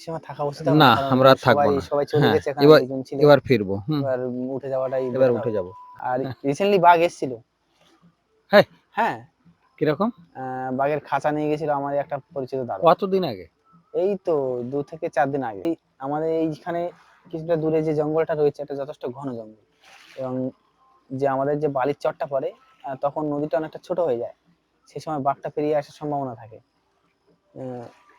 সময় থাকা উচিত না, আমরা থাকব না। সবাই চলে হ্যাঁ, গেছে এখানে এবার- ছিল। এবার ফিরবো এবার উঠে যাওয়াটাই এবার উঠে যাব। আর রিসেন্টলি বাঘ এসেছিল। হ্যাঁ। হ্যাঁ। কীরকম? বাঘের খাঁচা নিয়ে গেছিল আমার একটা পরিচিত দাদা। কতদিন আগে? এই তো দু থেকে চার দিন আগে। আমাদের এইখানে কিছুটা দূরে যে জঙ্গলটা রয়েছে এটা যথেষ্ট ঘন জঙ্গল। এবং যে আমাদের যে বালির চরটা পড়ে আহ, তখন নদীটা অনেকটা ছোট হয়ে যায়। সেই সময় বাঘটা পেরিয়ে আসার সম্ভাবনা থাকে।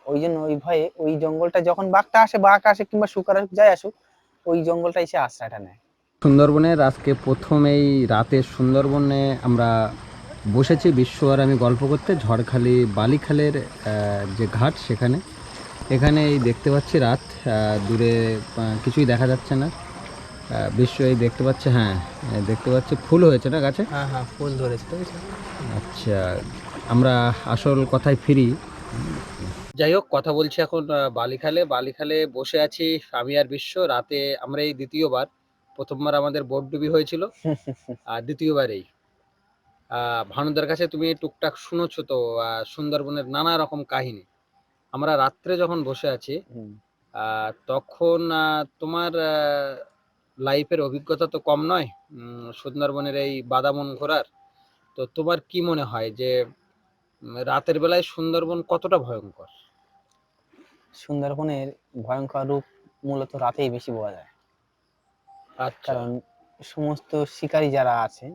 ওই জন্য ওই ভয়ে ওই জঙ্গলটা যখন বাঘটা আসে বাঘ আসে কিংবা শুকার যায় আসুক ওই জঙ্গলটা এসে আশ্রয়টা নেয়। সুন্দরবনের আজকে প্রথম এই রাতে সুন্দরবনে আমরা বসেছি বিশ্ব আর আমি গল্প করতে ঝড়খালি বালিখালের যে ঘাট সেখানে। এখানে এই দেখতে পাচ্ছি রাত দূরে কিছুই দেখা যাচ্ছে না। বিশ্ব এই দেখতে পাচ্ছে হ্যাঁ দেখতে পাচ্ছি ফুল হয়েছে না গাছে? হ্যাঁ হ্যাঁ ফুল ধরেছে আচ্ছা আমরা আসল কথায় ফিরি। যাই হোক কথা বলছি এখন বালিখালে। বালিখালে বসে আছি আমি আর বিশ্ব। রাতে আমরা এই দ্বিতীয়বার। প্রথমবার আমাদের বোট ডুবি হয়েছিল। আর দ্বিতীয়বার এই আহ, ভানুদার কাছে তুমি টুকটাক শুনেছো তো সুন্দরবনের নানা রকম কাহিনী। আমরা রাত্রে যখন বসে আছি তখন তোমার লাইফের অভিজ্ঞতা তো কম নয় সুন্দরবনের এই বাদামন ঘোরার। তো তোমার কি মনে হয় যে রাতের বেলায় সুন্দরবন কতটা ভয়ঙ্কর? সুন্দরবনের ভয়ঙ্কর রূপ মূলত রাতেই বেশি বোঝা যায়। আচ্ছা। কারণ সমস্ত শিকারী যারা আছে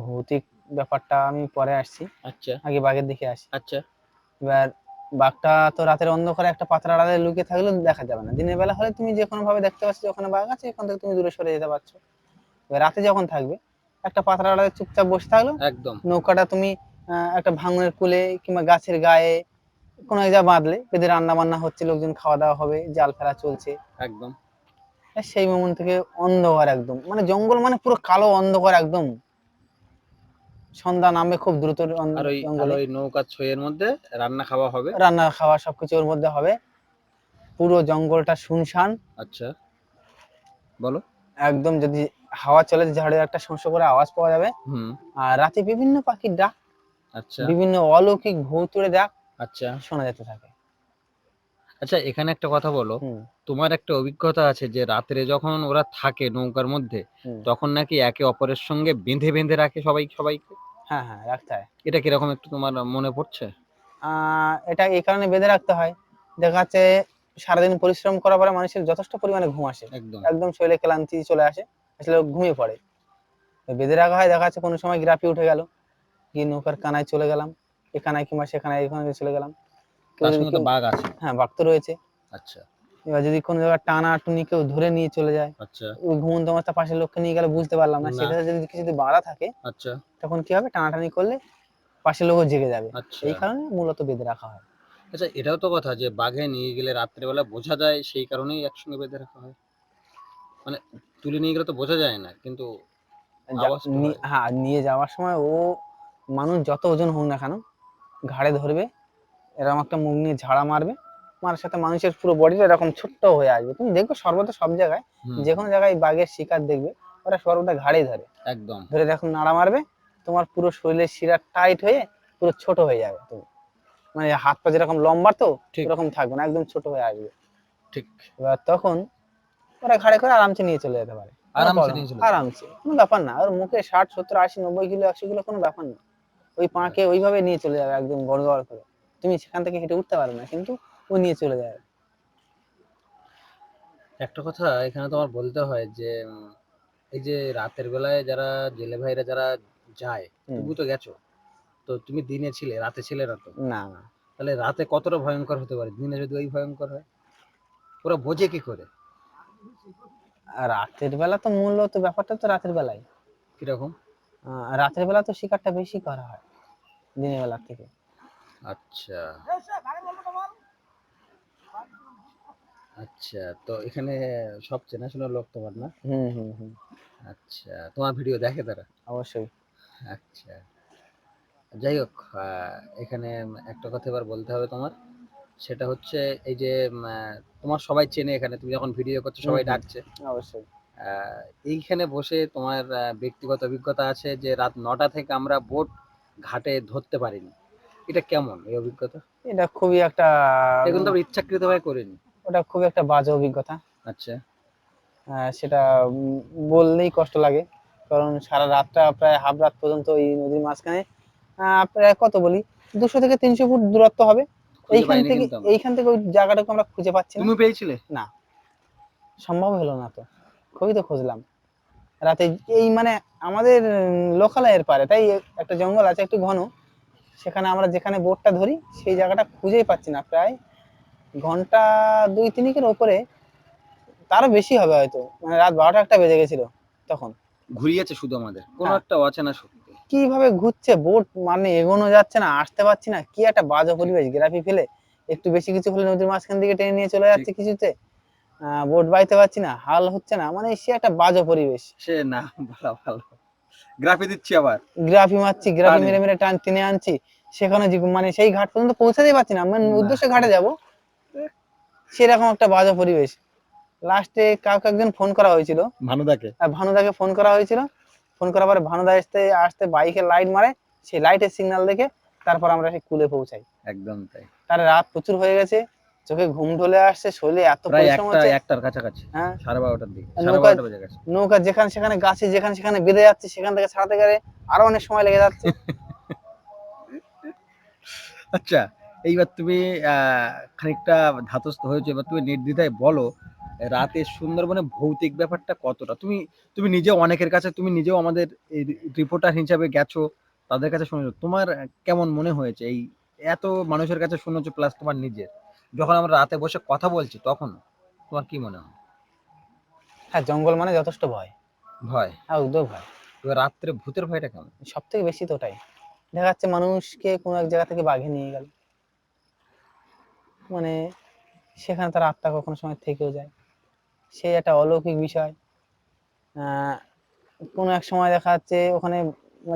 ভৌতিক ব্যাপারটা আমি পরে আসছি। আচ্ছা। আগে বাঘের দিকে আসি। আচ্ছা। এবার বাঘটা তো রাতের অন্ধকারে একটা পাতলা আড়ালে লুকিয়ে থাকলেও দেখা যাবে না। দিনের বেলা হলে তুমি যে কোনো ভাবে দেখতে পাচ্ছ ওখানে বাঘ আছে এখান থেকে তুমি দূরে সরে যেতে পারছ। এবার রাতে যখন থাকবে একটা পাতলা আড়ালে চুপচাপ বসে থাকল। একদম। নৌকাটা তুমি একটা ভাঙনের কুলে কিংবা গাছের গায়ে কোনো এক জায়গায় বাঁধলে বেঁধে রান্না বান্না হচ্ছে লোকজন খাওয়া দাওয়া হবে জাল ফেলা চলছে। একদম। সেই মোমেন্ট থেকে অন্ধকার একদম। মানে জঙ্গল মানে পুরো কালো অন্ধকার একদম। সন্ধ্যা নামবে খুব দ্রুত আর ওই ওই নৌকা ছয়ের মধ্যে রান্না খাওয়া হবে? রান্না খাওয়া সবকিছু ওর মধ্যে হবে। পুরো জঙ্গলটা শুনশান। আচ্ছা। বলো। একদম যদি হাওয়া চলে ঝাড়ের একটা শস্য করে আওয়াজ পাওয়া যাবে। হুম। আর রাতে বিভিন্ন পাখির ডাক। আচ্ছা। বিভিন্ন অলৌকিক ভৌতুড়ে ডাক আচ্ছা। শোনা যেতে থাকে। আচ্ছা এখানে একটা কথা বলো। হুম, তোমার একটা অভিজ্ঞতা আছে যে রাত্রে যখন ওরা থাকে নৌকার মধ্যে হুম। তখন নাকি একে অপরের সঙ্গে বেঁধে বেঁধে রাখে সবাই সবাইকে? হ্যাঁ হ্যাঁ রাখতে হয়। এটা কীরকম একটু তোমার মনে পড়ছে? আহ, এটা এই কারণে বেঁধে রাখতে হয়। দেখা যাচ্ছে সারাদিন পরিশ্রম করার পরে মানুষের যথেষ্ট পরিমাণে ঘুম আসে। একদম। একদম শরীরে ক্লান্তি চলে আসে আসলে ও ঘুমিয়ে পড়ে। তো বেঁধে রাখা হয় দেখা যাচ্ছে কোনো সময় গ্রাফি উঠে গেল গিয়ে নৌকার কানায় চলে গেলাম। এখানায় কিংবা সেখানে এখানে চলে গেলাম। বাঘ আছে। হ্যাঁ বাঘ তো রয়েছে। আচ্ছা। এবার যদি কোনো জায়গায় টানা টুনি কেউ ধরে নিয়ে চলে যায় আচ্ছা। ওই ঘুমন্ত অবস্থা পাশের লোককে নিয়ে গেলে বুঝতে পারলাম না। সেটা যদি কিছু যদি বাঁধা থাকে আচ্ছা। তখন কি হবে? টানাটানি করলে পাশের লোকও জেগে যাবে। আচ্ছা। এই কারণে মূলত বেঁধে রাখা হয়। আচ্ছা এটাও তো কথা যে বাঘে নিয়ে গেলে রাত্রেবেলা বোঝা যায় সেই কারণেই একসঙ্গে বেঁধে রাখা হয়। মানে তুলে নিয়ে গেলে তো বোঝা যায় না কিন্তু হ্যাঁ নিয়ে যাওয়ার সময় ও মানুষ যত ওজন হোক না কেন ঘাড়ে ধরবে এরকম একটা মুখ নিয়ে ঝাড়া মারবে মার সাথে মানুষের পুরো বডিটা এরকম ছোট্ট হয়ে আসবে। তুমি দেখবে সর্বদা সব জায়গায় যে কোনো জায়গায় বাঘের শিকার দেখবে ওরা সর্বদা ঘাড়েই ধরে। একদম। ধরে যখন নাড়া মারবে তোমার পুরো শরীরের শিরা টাইট হয়ে পুরো ছোট হয়ে যাবে তুমি। মানে হাত পা যেরকম লম্বা তো। এরকম থাকবে না একদম ছোট হয়ে আসবে। ঠিক। এবার তখন ওরা ঘাড়ে করে আরামসে নিয়ে চলে যেতে পারে। আরামসে কোনো ব্যাপার না। ওর মুখে ষাট সত্তর আশি নব্বই কিলো একশো কিলো কোনো ব্যাপার না। ওই পাঁকে ওইভাবে নিয়ে চলে যাবে একদম গড় গড় করে। তুমি সেখান থেকে হেঁটে উঠতে পারবে না কিন্তু ও নিয়ে চলে যাবে। একটা কথা এখানে তোমার বলতে হয় যে এই যে রাতের বেলায় যারা জেলে ভাইরা যারা যায় তুমি তো গেছো? তো তুমি দিনে ছিলে রাতে ছিলে না তো? না না। তাহলে রাতে কতটা ভয়ঙ্কর হতে পারে? দিনে যদি ওই ভয়ঙ্কর হয় ওরা বোঝে কি করে? আর রাতের বেলা তো মূলত ব্যাপারটা তো রাতের বেলায়। কীরকম? রাতের বেলা তো শিকারটা বেশি করা হয় দিনের বেলার থেকে। আচ্ছা। আচ্ছা তো এখানে সব চেনাশোনা লোক তোমার না? হুম হুম হুম। আচ্ছা তোমার ভিডিও দেখে তারা? অবশ্যই। আচ্ছা। যাই হোক আহ, এখানে একটা কথা এবার বলতে হবে তোমার। সেটা হচ্ছে এই যে তোমার সবাই চেনে এখানে তুমি যখন ভিডিও করছ সবাই। ডাকছে। অবশ্যই। এইখানে বসে তোমার ব্যক্তিগত অভিজ্ঞতা আছে যে রাত নটা থেকে আমরা বোট ঘাটে ধরতে পারিনি। এটা কেমন এই অভিজ্ঞতা? এটা খুবই একটা এখন তো আমরা ইচ্ছাকৃত ভাবে করিনি। ওটা খুবই একটা বাজে অভিজ্ঞতা। আচ্ছা। সেটা বললেই কষ্ট লাগে কারণ সারা রাতটা প্রায় হাফ রাত পর্যন্ত এই নদীর মাঝখানে। প্রায় কত বলি? দুশো থেকে তিনশো ফুট দূরত্ব হবে। এইখান থেকে এইখান থেকে ওই জায়গাটাকে আমরা খুঁজে পাচ্ছি না। তুমি পেয়েছিলে? না। সম্ভব হলো না তো। খুবই তো খুঁজলাম। রাতে এই মানে আমাদের লোকালয়ের পারে তাই একটা জঙ্গল আছে একটু ঘন সেখানে আমরা যেখানে বোটটা ধরি সেই জায়গাটা খুঁজেই পাচ্ছি না। প্রায় ঘণ্টা দুই তিনিকের ওপরে তারও বেশি হবে হয়তো মানে রাত বারোটা একটা বেজে গেছিল তখন। ঘুরিয়েছে শুধু আমাদের কোনো হ্যাঁ। একটা অচেনা শক্তি। কীভাবে ঘুরছে বোট মানে এগোনো যাচ্ছে না আসতে পারছি না কি একটা বাজে পরিবেশ গ্রাফি ফেলে একটু বেশি কিছু হলে নদীর মাঝখান দিকে টেনে নিয়ে চলে যাচ্ছে কিছুতে। বোট বাইতে পারছি না হাল হচ্ছে না মানে সে একটা বাজে পরিবেশ। সে না ভালো ভালো। গ্রাফি দিচ্ছি আবার। গ্রাফি মারছি গ্রাফি মেরে মেরে টান টেনে আনছি সেখানে মানে সেই ঘাট পর্যন্ত পৌঁছাতেই পারছি না মানে উদ্দেশ্যে ঘাটে যাব। সেরকম একটা বাজে পরিবেশ। লাস্টে কাউকে একজন ফোন করা হয়েছিল। ভানুদাকে? আর ভানুদাকে ফোন করা হয়েছিল। ফোন করার পরে ভানুদা আসতে আসতে বাইকের লাইট মারে সেই লাইটের সিগন্যাল দেখে তারপর আমরা সেই কুলে পৌঁছাই। একদম তাই। তার রাত প্রচুর হয়ে গেছে। চোখে ঘুম ঢলে আসছে শরীরে এত পরিশ্রম হচ্ছে। একটার কাছাকাছি হ্যাঁ। সাড়ে বারোটার দিকে সাড়ে নৌকা- বারোটা বেজে গেছে। নৌকা যেখানে সেখানে গাছে যেখানে সেখানে বেঁধে যাচ্ছে সেখান থেকে ছাড়াতে গেলে আরও অনেক সময় লেগে যাচ্ছে। আচ্ছা এইবার তুমি খানিকটা ধাতস্থ হয়েছে এবার তুমি নির্দ্বিধায় বলো রাতে সুন্দরবনে ভৌতিক ব্যাপারটা কতটা? তুমি তুমি নিজেও অনেকের কাছে তুমি নিজেও আমাদের রিপোর্টার হিসাবে গেছো তাদের কাছে শুনেছো। তোমার কেমন মনে হয়েছে? এই এত মানুষের কাছে শুনেছো প্লাস তোমার নিজের? যখন আমরা রাতে বসে কথা বলছি তখন তোমার কি মনে হয়? হ্যাঁ জঙ্গল মানে যথেষ্ট ভয়। ভয়? হ্যাঁ উদ্যোগ ভয়। এবার রাত্রে ভূতের ভয়টা কেমন? সব থেকে বেশি তো ওটাই। দেখা যাচ্ছে মানুষকে কোনো এক জায়গা থেকে বাঘে নিয়ে গেল। মানে সেখানে তার আত্মা কখনো সময় থেকেও যায়। সে একটা অলৌকিক বিষয়। কোনো এক সময় দেখা যাচ্ছে ওখানে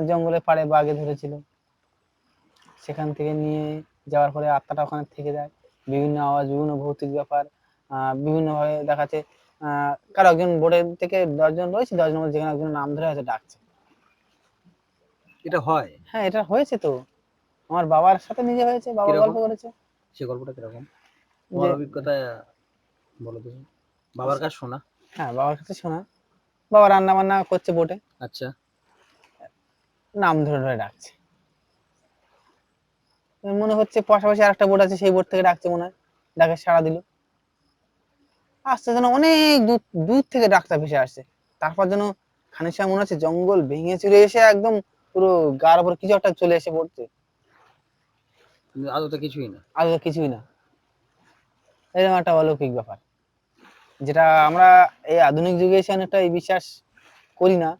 জঙ্গলে পাড়ে বাঘে ধরেছিল। সেখান থেকে নিয়ে যাওয়ার পরে আত্মাটা ওখানে থেকে যায়। বিভিন্ন আওয়াজ বিভিন্ন ভৌতিক ব্যাপার আহ, বিভিন্নভাবে দেখা যাচ্ছে আহ, কারও একজন বোর্ডের থেকে দশজন রয়েছে? দশজনের মধ্যে যেখানে একজন নাম ধরে হয়তো ডাকছে। এটা হয়। হ্যাঁ এটা হয়েছে তো। আমার বাবার সাথে নিজে হয়েছে বাবা গল্প করেছে। সে গল্পটা কীরকম? তোমার অভিজ্ঞতা বলো তো। বাবার কাছে শোনা? হ্যাঁ বাবার কাছে শোনা। বাবা রান্না বান্না করছে বোটে আচ্ছা। নাম ধরে ধরে ডাকছে। মনে হচ্ছে পাশাপাশি আরেকটা বোট আছে সেই বোট থেকে ডাকছে মনে হয়। ডাকে সাড়া দিল। আসতে যেন অনেক দূর দূর থেকে ডাকটা ভেসে আসছে। তারপর যেন খানিক সময় মনে হচ্ছে জঙ্গল ভেঙে চুরে এসে একদম পুরো গার উপর কিছু একটা চলে এসে পড়ছে। আদৌ তো কিছুই না। আগে কিছুই না। এরকম একটা অলৌকিক ব্যাপার। যেটা আমরা এই আধুনিক যুগে এসে অনেকটা এই বিশ্বাস করি না।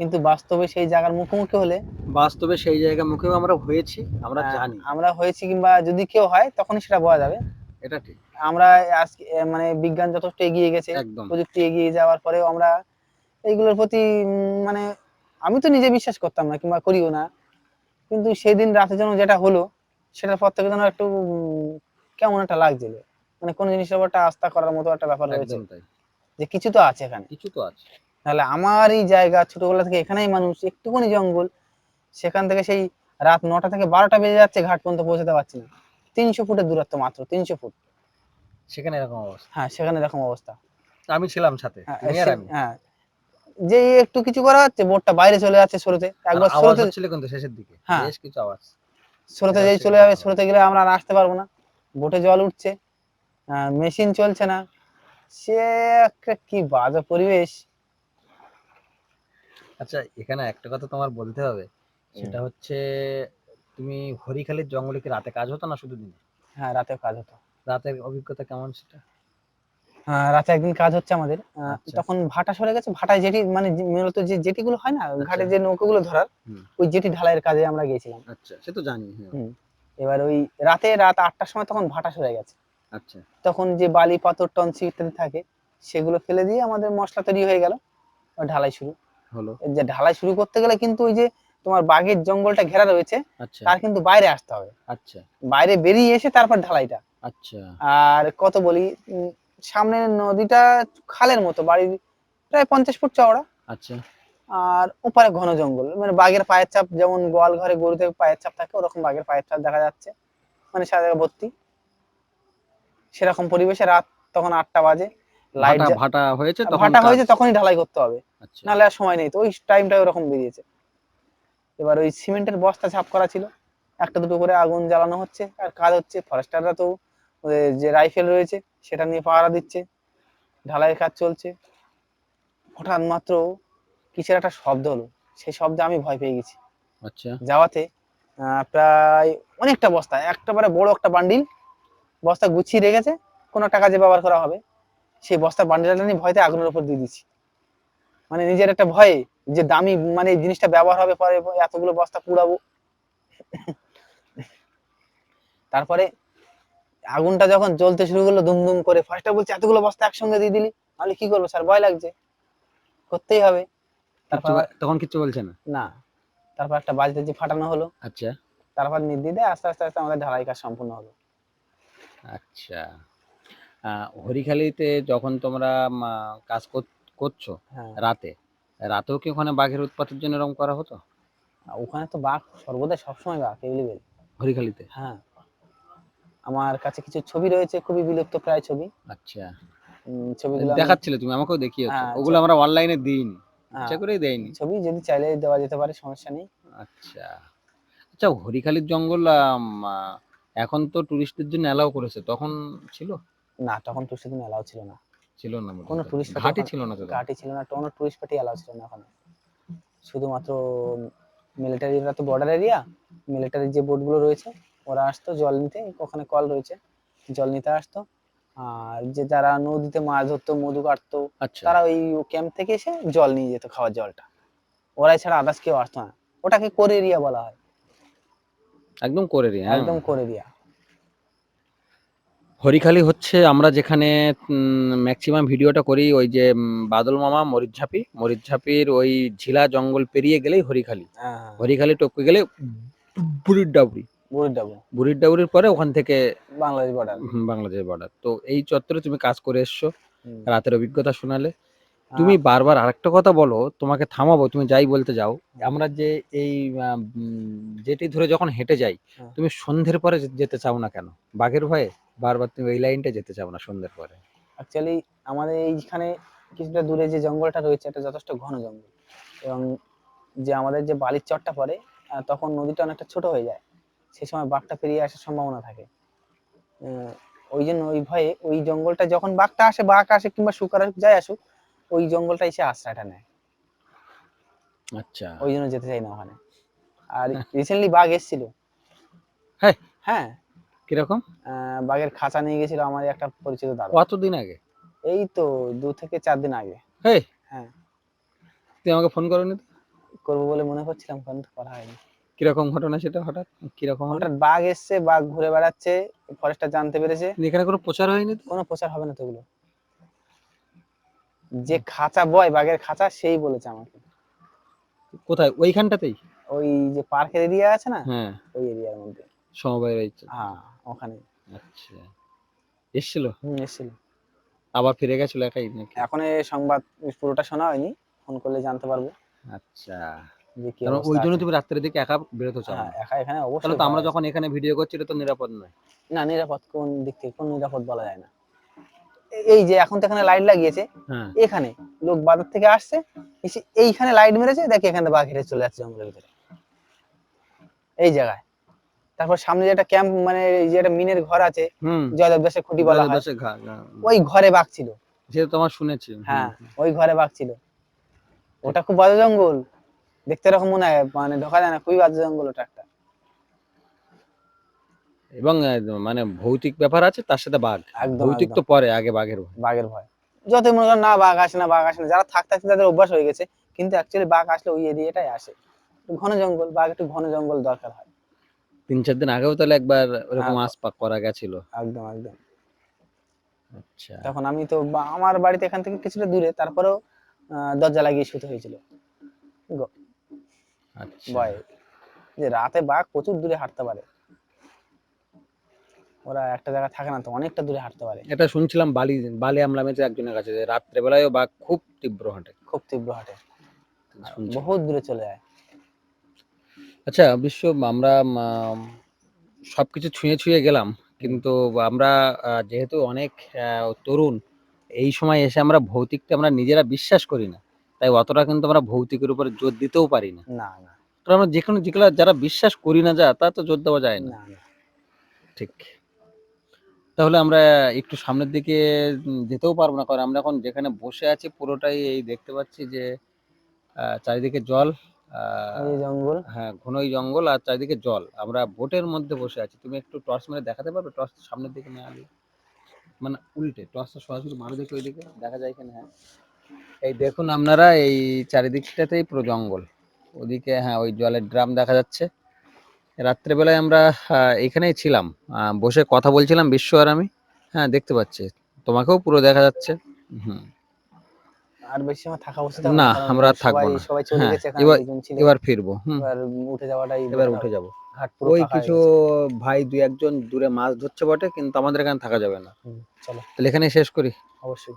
কিন্তু বাস্তবে সেই জায়গার মুখোমুখি হলে? বাস্তবে সেই জায়গা মুখে আমরা হয়েছি আমরা জানি। আমরা হয়েছি কিংবা যদি কেউ হয় তখনই সেটা বলা যাবে। এটা ঠিক। আমরা আজকে মানে বিজ্ঞান যথেষ্ট এগিয়ে গেছে প্রযুক্তি এগিয়ে যাওয়ার পরেও আমরা এইগুলোর প্রতি মানে আমি তো নিজে বিশ্বাস করতাম না কিংবা করিও না। কিন্তু সেই দিন রাতে যেন যেটা হলো সেটার পর থেকে যেন একটু কেমন একটা লাগছিল। মানে কোন জিনিসের উপর একটা আস্থা করার মতো একটা ব্যাপার রয়েছে। যে কিছু তো আছে এখানে। কিছু তো আছে। তাহলে আমারই জায়গা ছোটবেলা থেকে এখানেই মানুষ একটুখানি জঙ্গল। সেখান থেকে সেই রাত নটা থেকে বারোটা বেজে যাচ্ছে ঘাট পর্যন্ত পৌঁছাতে পারছি না। তিনশো ফুটের দূরত্ব মাত্র তিনশো ফুট। সেখানে এরকম অবস্থা? হ্যাঁ সেখানে এরকম অবস্থা। আমি ছিলাম সাথে হ্যাঁ, হ্যাঁ। যে একটু কিছু করা হচ্ছে বোটটা বাইরে চলে যাচ্ছে স্রোতে। একবার স্রোতে হচ্ছিল কিন্তু শেষের দিকে হ্যাঁ। বেশ কিছু আওয়াজ। স্রোতে যেই চলে যাবে। স্রোতে গেলে আমরা আর আসতে পারব না। বোটে জল উঠছে। মেশিন চলছে না। সে একটা কি বাজে পরিবেশ। আচ্ছা এখানে একটা কথা তোমার বলতে হবে। সেটা হচ্ছে তুমি হরিখালির জঙ্গলে কি রাতে কাজ হতো না শুধু দিনে? হ্যাঁ রাতে কাজ হতো। রাতের অভিজ্ঞতা কেমন সেটা? রাতে একদিন কাজ হচ্ছে আমাদের। আচ্ছা। তখন ভাটা সরে গেছে ভাটায় জেটি মানে মূলত যে জেটিগুলো হয় না ঘাটে যে নৌকাগুলো ধরার ওই জেটি ঢালাইয়ের কাজে আমরা গিয়েছিলাম। আচ্ছা সে তো জানি হ্যাঁ। এবার ওই রাতে রাত আটটার সময় তখন ভাটা সরে গেছে। আচ্ছা। তখন যে বালি পাথর টনসি ইত্যাদি থাকে সেগুলো ফেলে দিয়ে আমাদের মশলা তৈরি হয়ে গেল ঢালাই শুরু। হলো। যে ঢালাই শুরু করতে গেলে কিন্তু ওই যে তোমার বাঘের জঙ্গলটা ঘেরা রয়েছে আচ্ছা। তার কিন্তু বাইরে আসতে হবে। আচ্ছা। বাইরে বেরিয়ে এসে তারপর ঢালাইটা। আচ্ছা। আর কত বলি সামনে নদীটা খালের মতো বাড়ির প্রায় পঞ্চাশ ফুট চওড়া। আচ্ছা। আর ওপারে ঘন জঙ্গল মানে বাঘের পায়ের চাপ যেমন গোয়াল ঘরে গরুতে পায়ের চাপ থাকে ওরকম বাঘের পায়ের চাপ দেখা যাচ্ছে মানে সারা জায়গা ভর্তি সেরকম পরিবেশে রাত তখন আটটা বাজে লাইট ভাটা হয়েছে ভাটা হয়েছে তখনই ঢালাই করতে হবে। নাহলে আর সময় নেই। তো ওই টাইমটা ওরকম বেরিয়েছে। এবার ওই সিমেন্টের বস্তা ছাপ করা ছিল। একটা দুটো করে আগুন জ্বালানো হচ্ছে। আর কাজ হচ্ছে ফরেস্টাররা তো যে রাইফেল রয়েছে সেটা নিয়ে পাহারা দিচ্ছে। ঢালাইয়ের কাজ চলছে। হঠাৎ মাত্র কিসের একটা শব্দ হলো। সেই শব্দে আমি ভয় পেয়ে গেছি। আচ্ছা। যাওয়াতে আহ, প্রায় অনেকটা বস্তা একটা একটাবারে বড় একটা বান্ডিল। বস্তা গুছিয়ে রেখেছে। কোনো টাকা যে ব্যবহার করা হবে। সেই বস্তা বান্ডিলটা নিয়ে ভয়তে আগুনের উপর দিয়ে দিচ্ছি মানে নিজের একটা ভয়ে যে দামি মানে জিনিসটা ব্যবহার হবে পরে এতগুলো বস্তা পুড়াবো। তারপরে আগুনটা যখন জ্বলতে শুরু করল দুম দুম করে ফার্স্টটা বলছে এতগুলো বস্তা একসঙ্গে দিয়ে দিলি? তাহলে কি করব স্যার? ভয় লাগছে। করতেই হবে। তারপর তখন কিচ্ছু বলছে না? না। তারপর একটা বাজতে যে ফাটানো হলো। আচ্ছা। তারপর নির্দিদে আস্তে আস্তে আস্তে আমাদের ঢালাই কাজ সম্পূর্ণ হলো। আচ্ছা। হরিখালিতে যখন তোমরা কাজ কর- করছ হ্যাঁ। রাতে? রাতেও কি ওখানে বাঘের উৎপাতের জন্য এরকম করা হতো? ওখানে তো বাঘ সর্বদা সবসময় বাঘ এভেলেবেল হরিখালিতে? হ্যাঁ। আমার কাছে কিছু ছবি রয়েছে খুবই বিলুপ্ত প্রায় ছবি। আচ্ছা। ছবিগুলো দেখাচ্ছিলে তুমি আমাকেও দেখিয়েছো। হ্যাঁ, ওগুলো আমরা অনলাইনে দিইনি। হ্যাঁ, ইচ্ছা করেই দেয়নি। ছবি যদি চাইলে দেওয়া যেতে পারে সমস্যা নেই। আচ্ছা। আচ্ছা হরিখালির জঙ্গল এখন তো টুরিস্টদের জন্য অ্যালাউ করেছে। তখন ছিল? না তখন টুরিস্ট দিন অ্যালাউ ছিল না। ছিল না কোনো tourist ঘাটই ছিল না তো তখন। ঘাটি ছিল না কোনো টুরিস্ট পার্টি অ্যালাউ ছিল না ওখানে। শুধুমাত্র মিলিটারিরা তো বর্ডার এরিয়া মিলিটারির যে বোটগুলো রয়েছে ওরা আসতো জল নিতে ওখানে কল রয়েছে জল নিতে আসতো। আর যে যারা নদীতে মাছ ধরতো মধু কাটতো আচ্ছা। তারা ওই ক্যাম্প থেকে এসে জল নিয়ে যেত খাওয়ার জলটা। ওরাই ছাড়া আদার্স কেউ আসতো না। ওটাকে কোর এরিয়া বলা হয়। একদম করে দিই হ্যাঁ। একদম কোর এরিয়া হরিখালি হচ্ছে আমরা যেখানে ম্যাক্সিমাম ভিডিওটা করি ওই যে বাদল মামা মরিচঝাপি মরিচঝাপির ওই ঝিলা জঙ্গল পেরিয়ে গেলেই হরিখালি। হ্যাঁ হরিখালি টপকে গেলে বুড়ির ডাবরি। বুড়ির ডাবরির পরে ওখান থেকে বাংলাদেশ বর্ডার বাংলাদেশ বর্ডার তো এই চত্বরে তুমি কাজ করে এসছো। রাতের অভিজ্ঞতা শোনালে। হ্যাঁ। তুমি বারবার আরেকটা কথা বলো তোমাকে থামাবো তুমি যাই বলতে যাও। আমরা যে এই যেটি ধরে যখন হেঁটে যাই হ্যাঁ। তুমি সন্ধ্যের পরে যেতে চাও না কেন? বাঘের ভয়ে? বারবার তুমি এই লাইনটা যেতে চাও না সন্ধ্যের পরে? অ্যাকচুয়ালি আমাদের এইখানে কিছুটা দূরে যে জঙ্গলটা রয়েছে এটা যথেষ্ট ঘন জঙ্গল। এবং যে আমাদের যে বালির চরটা পড়ে তখন নদীটা অনেকটা ছোট হয়ে যায়। সেই সময় বাঘটা পেরিয়ে আসার সম্ভাবনা থাকে। ওই জন্য ওই ভয়ে ওই জঙ্গলটা যখন বাঘটা আসে বাঘ আসে কিংবা শুকার যাই আসুক ওই জঙ্গলটা এসে আশ্রয়টা নেয়। আচ্ছা। ওই জন্য যেতে চাই না ওখানে। আর রিসেন্টলি বাঘ এসেছিল। হ্যাঁ। হ্যাঁ। কীরকম? বাঘের খাঁচা নিয়ে গেছিল আমার একটা পরিচিত দাদা। কতদিন আগে? এই তো দু থেকে চার দিন আগে। হ্যাঁ। তুই আমাকে ফোন করনি তো? করব বলে মনে করছিলাম ফোন করা হয়নি। কীরকম ঘটনা সেটা হঠাৎ? কীরকম হঠাৎ বাঘ এসছে বাঘ ঘুরে বেড়াচ্ছে ফরেস্টার জানতে পেরেছে। এখানে কোনো প্রচার হয়নি তো? কোনো প্রচার হবে না তো ওগুলো যে খাঁচা বয় বাঘের খাঁচা সেই বলেছে আমাকে। কোথায়? ওইখানটাতেই? ওই যে পার্কের এরিয়া আছে না? হ্যাঁ। ওই এরিয়ার মধ্যে। সমবায় রয়েছে। হ্যাঁ ওখানে। আচ্ছা। এসছিল? হুম এসেছিল। আবার ফিরে গেছিল একাই নাকি? এখন এই সংবাদ পুরোটা শোনা হয়নি। ফোন করলে জানতে পারব। আচ্ছা। ওই জন্য তুমি রাত্রের দিকে একা বেরোতে চাও হ্যাঁ একা এখানে অবশ্যই তাহলে তো আমরা যখন এখানে ভিডিও করছি এটা তো নিরাপদ নয়। না নিরাপদ। কোন দিক থেকে কোন নিরাপদ বলা যায় না। এই যে এখন তো এখানে লাইট লাগিয়েছে হ্যাঁ। এখানে লোক বাজার থেকে আসছে এসে এইখানে লাইট মেরেছে দেখে এখানে বাঘ হেঁটে চলে যাচ্ছে জঙ্গলের ভিতরে। এই জায়গায়। তারপর সামনে যে একটা ক্যাম্প মানে এই যে একটা মিনের ঘর আছে জয়দেব দাসের খুঁটি বলা হয়। ঘা- ওই ঘরে বাঘ ছিল। সেটা তো আমার শুনেছি। হ্যাঁ ওই ঘরে বাঘ ছিল। ওটা খুব বাজে জঙ্গল। দেখতে এরকম মনে হয় মানে ঢোকা যায় না খুবই বাজে জঙ্গল ওটা একটা। এবং মানে ভৌতিক ব্যাপার আছে তার সাথে বাঘ। ভৌতিক তো পরে আগে বাঘের ভয়। বাঘের ভয়। যতই মনে করেন না বাঘ আসে না বাঘ আসে না যারা থাকতে থাকতে তাদের অভ্যাস হয়ে গেছে কিন্তু অ্যাকচুয়ালি বাঘ আসলে ওই এরিয়াটাই আসে। ঘন জঙ্গল বাঘ একটু ঘন জঙ্গল দরকার হয়। তিন চার দিন আগেও তাহলে একবার ওরকম হ্যাঁ। আসপাক করা গেছিল। একদম একদম। আচ্ছা। তখন আমি তো আমার বাড়িতে এখান থেকে কিছুটা দূরে তারপরেও দরজা লাগিয়ে শুতে হয়েছিল। আচ্ছা। ভয়। যে রাতে বাঘ প্রচুর দূরে হাঁটতে পারে। ওরা একটা জায়গায় থাকে না তো অনেকটা দূরে হাঁটতে পারে। এটা শুনছিলাম বালি বালি আমলামেতে একজনের কাছে যে রাত্রেবেলায়ও বাঘ খুব তীব্র হাঁটে। খুব তীব্র হাঁটে। বহুত দূরে চলে যায়। আচ্ছা বিশ্ব আমরা সবকিছু ছুঁয়ে ছুঁয়ে গেলাম কিন্তু আমরা যেহেতু অনেক তরুণ এই সময় এসে আমরা ভৌতিকটা আমরা নিজেরা বিশ্বাস করি না। তাই অতটা কিন্তু আমরা ভৌতিকের উপরে জোর দিতেও পারি না। না না। আমরা যে কোনো যেগুলো যারা বিশ্বাস করি না যা তা তো জোর দেওয়া যায় না। ঠিক। তাহলে আমরা একটু সামনের দিকে যেতেও পারব না। কারণ আমরা এখন যেখানে বসে আছি পুরোটাই এই দেখতে পাচ্ছি যে চারিদিকে জল জঙ্গল। হ্যাঁ ঘনই জঙ্গল আর চারিদিকে জল। আমরা বোটের মধ্যে বসে আছি। তুমি একটু টর্চ মেরে দেখাতে পারবে? টর্চ সামনের দিকে না আনলে মানে উল্টে টর্চটা সরাসরি মারো দেখো ওইদিকে। দেখা যায় কিনা হ্যাঁ। এই দেখুন আপনারা এই চারিদিকটাতেই পুরো জঙ্গল। ওদিকে হ্যাঁ ওই জলের ড্রাম দেখা যাচ্ছে। রাত্রেবেলায় আমরা এখানেই ছিলাম। বসে কথা বলছিলাম বিশ্ব আর আমি। হ্যাঁ দেখতে পাচ্ছি। তোমাকেও পুরো দেখা যাচ্ছে। হুম। আর বেশি সময় থাকা বসে না, আমরা থাকব না। সবাই চলে হ্যাঁ, গেছে এখানে এবার- ফিরবো এবার উঠে যাওয়াটাই এবার উঠে। যাব। ওই কিছু ভাই দুই একজন দূরে মাছ ধরছে বটে কিন্তু আমাদের এখানে থাকা যাবে না। চলো। তাহলে এখানে শেষ করি। অবশ্যই।